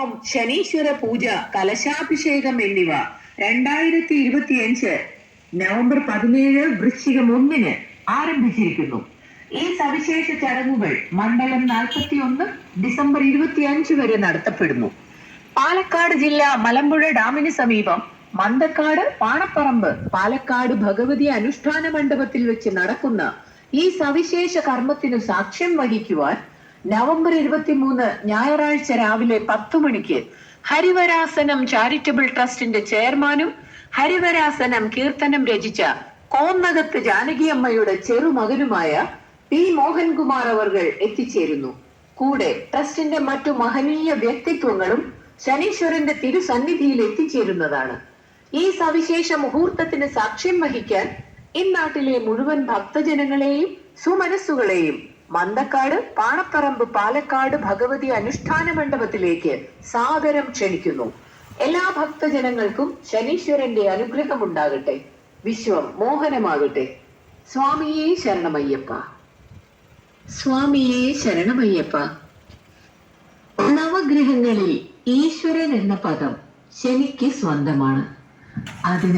ഹോമം ശനീശ്വര പൂജ കലശാഭിഷേകം എന്നിവ. രണ്ടായിരത്തി ഇരുപത്തിയഞ്ച് നവംബർ പതിനേഴ് വൃശ്ചികം ഒന്നിന് ആരംഭിച്ചിരിക്കുന്നു. ഈ സവിശേഷ ചടങ്ങുകൾ മണ്ഡലം നാൽപ്പത്തി ഒന്ന് ഡിസംബർ ഇരുപത്തിയഞ്ച് വരെ നടത്തപ്പെടുന്നു. പാലക്കാട് ജില്ല മലമ്പുഴ ഡാമിന് സമീപം മന്തക്കാട് പാണപ്പറമ്പ് പാലക്കാട് ഭഗവതി അനുഷ്ഠാന മണ്ഡപത്തിൽ വെച്ച് നടക്കുന്ന ഈ സവിശേഷ കർമ്മത്തിന് സാക്ഷ്യം വഹിക്കുവാൻ നവംബർ ഇരുപത്തിമൂന്ന് ഞായറാഴ്ച രാവിലെ പത്തു മണിക്ക് ഹരിവരാസനം ചാരിറ്റബിൾ ട്രസ്റ്റിന്റെ ചെയർമാനും ഹരിവരാസനം കീർത്തനം രചിച്ച കോന്നകത്ത് ജാനകിയമ്മയുടെ ചെറുമകനുമായ പി മോഹൻകുമാർ അവർകൾ എത്തിച്ചേരുന്നു. കൂടെ ട്രസ്റ്റിന്റെ മറ്റു മഹനീയ വ്യക്തിത്വങ്ങളും ശനീശ്വരന്റെ തിരുസന്നിധിയിൽ എത്തിച്ചേരുന്നതാണ്. ഈ സവിശേഷ മുഹൂർത്തത്തിന് സാക്ഷ്യം വഹിക്കാൻ ഇന്നാട്ടിലെ മുഴുവൻ ഭക്തജനങ്ങളെയും സുമനസ്സുകളെയും മന്തക്കാട് പാണപ്പറമ്പ് പാലക്കാട് ഭഗവതി അനുഷ്ഠാന മണ്ഡപത്തിലേക്ക് സാദരം ക്ഷണിക്കുന്നു. എല്ലാ ഭക്തജനങ്ങൾക്കും ശനീശ്വരന്റെ അനുഗ്രഹം ഉണ്ടാകട്ടെ വിശ്വം മോഹനമാകട്ടെ. സ്വാമിയെ ശരണമയ്യപ്പ. സ്വാമിയെ ശരണമയ്യപ്പ. നവഗ്രഹങ്ങളിൽ ഈശ്വരൻ എന്ന പദം ശനിക്ക് സ്വന്തമാണ്. അതിനാൽ